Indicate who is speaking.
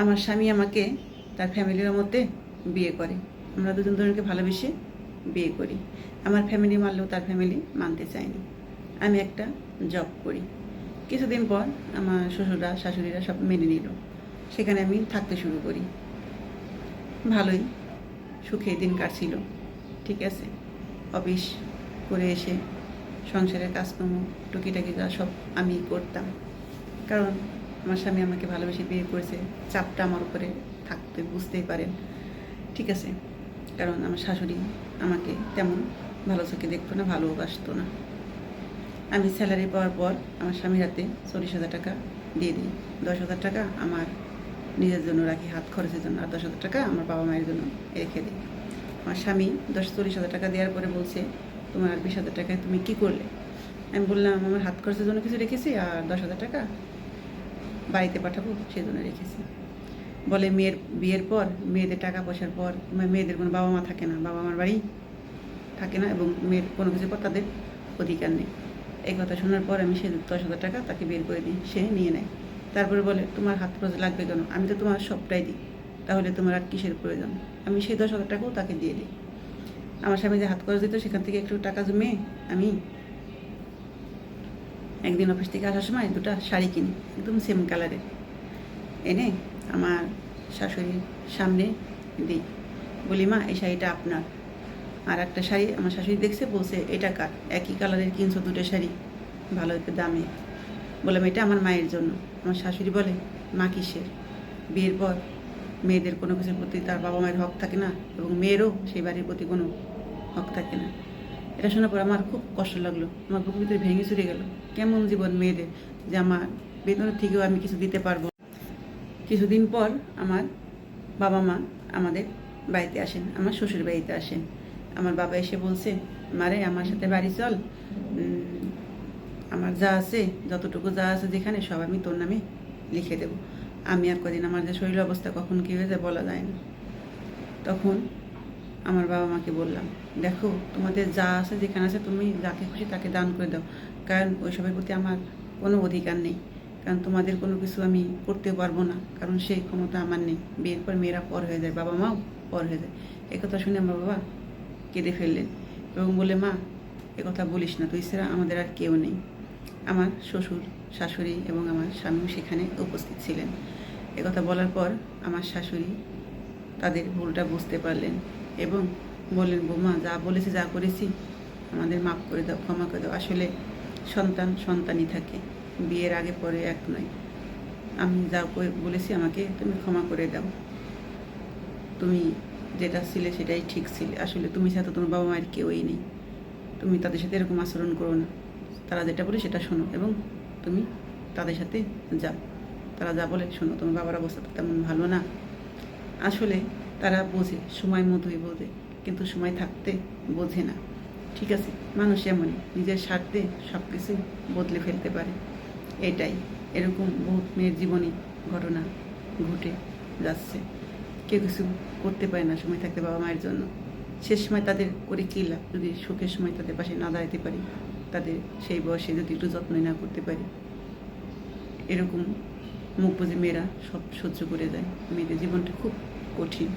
Speaker 1: আমার স্বামী আমাকে তার ফ্যামিলির মধ্যে বিয়ে করে। আমরা দুজন দুজনকে ভালোবেসে বিয়ে করি। আমার ফ্যামিলি মানলেও তার ফ্যামিলি মানতে চায়নি। আমি একটা জব করি। কিছুদিন পর আমার শ্বশুররা, শাশুড়িরা সব মেনে নিল। সেখানে আমি থাকতে শুরু করি। ভালোই সুখে দিন কাটছিল, ঠিক আছে? অফিস করে এসে সংসারের কাজকর্ম, টুকিটাকি যা সব আমি করতাম। কারণ আমার স্বামী আমাকে ভালোবেসে বিয়ে করেছে, চাপটা আমার উপরে থাকতে, বুঝতেই পারেন। ঠিক আছে, কারণ আমার শাশুড়ি আমাকে তেমন ভালো চোখে দেখতো না ভালোবাসতো না। আমি স্যালারি পাওয়ার পর আমার স্বামীর হাতে চল্লিশ হাজার টাকা দিয়ে দিই। দশ হাজার টাকা আমার নিজের জন্য রাখি, হাত খরচের জন্য, আর দশ হাজার টাকা আমার বাবা মায়ের জন্য রেখে দিই। আমার স্বামী দশ চল্লিশ হাজার টাকা দেওয়ার পরে বলছে, তোমার আর বিশ হাজার টাকায় তুমি কী করলে? আমি বললাম, আমার হাত খরচের জন্য কিছু রেখেছি, আর দশ হাজার টাকা বাড়িতে পাঠাবো সেই জন্য রেখেছি। বলে মেয়ের বিয়ের পর, মেয়েদের টাকা পয়সার পর মেয়েদের কোনো বাবা মা থাকে না। বাবা মার বাড়ি থাকে না এবং মেয়ের কোনো কিছুর পর তাদের অধিকার নেই। এই কথা শোনার পর আমি সে দশ হাজার টাকা তাকে বের করে দিই। সে নিয়ে নেয়। তারপরে বলে, তোমার হাত খরচ লাগবে কেন? আমি তো তোমার সবটাই দিই। তাহলে তোমার আর কিসের প্রয়োজন? আমি সেই দশ হাজার টাকাও তাকে দিয়ে দিই। আমার স্বামী যে হাত খরচ দিত, সেখান থেকে একটু টাকা জমিয়ে আমি একদিন অফিস থেকে আসার সময় দুটো শাড়ি কিনি, একদম সেম কালারের এনে আমার শাশুড়ির সামনে দিই। বলি, মা, এই শাড়িটা আপনার। আর একটা শাড়ি আমার শাশুড়ি দেখছে, বলছে, এটা কার? একই কালারের কিনছো দুটো শাড়ি। ভালো একটু দামে। বললাম, এটা আমার মায়ের জন্য। আমার শাশুড়ি বলে, মা কিসের? বিয়ের পর মেয়েদের কোনো কিছুর প্রতি তার বাবা মায়ের হক থাকে না এবং মেয়েরও সেই বাড়ির প্রতি কোনো হক থাকে না। এটা শোনার পর আমার খুব কষ্ট লাগল। আমার বুকের ভিতরে ভেঙে চুরে গেল। কেমন জীবন মেয়েদের যে আমার বেতনের থেকেও আমি কিছু দিতে পারব কিছুদিন পর আমার বাবা মা আমাদের বাড়িতে আসেন, আমার শ্বশুর বাড়িতে আসেন। আমার বাবা এসে বলছে, মারে, আমার সাথে বাড়ি চল। আমার যা আছে, যতটুকু যা আছে যেখানে, সব আমি তোর নামে লিখে দেব। আমি আর কদিন আমার যে শরীর অবস্থা কখন কী হয়ে যায় বলা যায় না। তখন আমার বাবা মাকে বললাম, দেখো, তোমাদের যা আছে, যেখানে আছে, তুমি যাকে খুশি তাকে দান করে দাও। কারণ ওইসবের প্রতি আমার কোনো অধিকার নেই। কারণ তোমাদের কোনো কিছু আমি করতে পারব না। কারণ সেই ক্ষমতা আমার নেই। বিয়ের পর মেয়েরা পর হয়ে যায়, বাবা মাও পর হয়ে যায়। একথা শুনে আমার বাবা কেঁদে ফেললেন এবং বলে মা কথা বলিস না, তুই ছাড়া আমাদের আর কেউ নেই। আমার শ্বশুর, শাশুড়ি এবং আমার স্বামীও সেখানে উপস্থিত ছিলেন। একথা বলার পর আমার শাশুড়ি তাদের ভুলটা বুঝতে পারলেন। এবং বললেন, বৌমা, যা বলেছি, যা করেছি, আমাদের মাফ করে দাও, ক্ষমা করে দাও। আসলে সন্তান সন্তানই থাকে, বিয়ের আগে পরে এক নয়। আমি যা বলেছি, আমাকে তুমি ক্ষমা করে দাও। তুমি যেটা ছিলে সেটাই ঠিক ছিলে। আসলে তুমি সাথে তোমার বাবা মায়ের কেউই নেই। তুমি তাদের সাথে এরকম আচরণ করো না। তারা যেটা বলে সেটা শোনো এবং তুমি তাদের সাথে যাও। তারা যা বলে শোনো। তোমার বাবার অবস্থা তো তেমন ভালো না। আসলে তারা বোঝে, সময় মতোই বোঝে, কিন্তু সময় থাকতে বোঝে না। ঠিক আছে, মানুষ এমনই, নিজের স্বার্থে সব কিছু বদলে ফেলতে পারে। এটাই, এরকম বহুত মেয়ের জীবনে ঘটনা ঘটে যাচ্ছে। কেউ কিছু করতে পারে না সময় থাকতে বাবা মায়ের জন্য। শেষ সময় তাদের করে কী লাভ? যদি সুখের সময় তাদের পাশে না দাঁড়াতে পারি, তাদের সেই বয়সে যদি একটু যত্নই না করতে পারি, এরকম মুখ বুঝে মেয়েরা সব সহ্য করে যায়। মেয়েদের জীবনটা খুব কঠিন।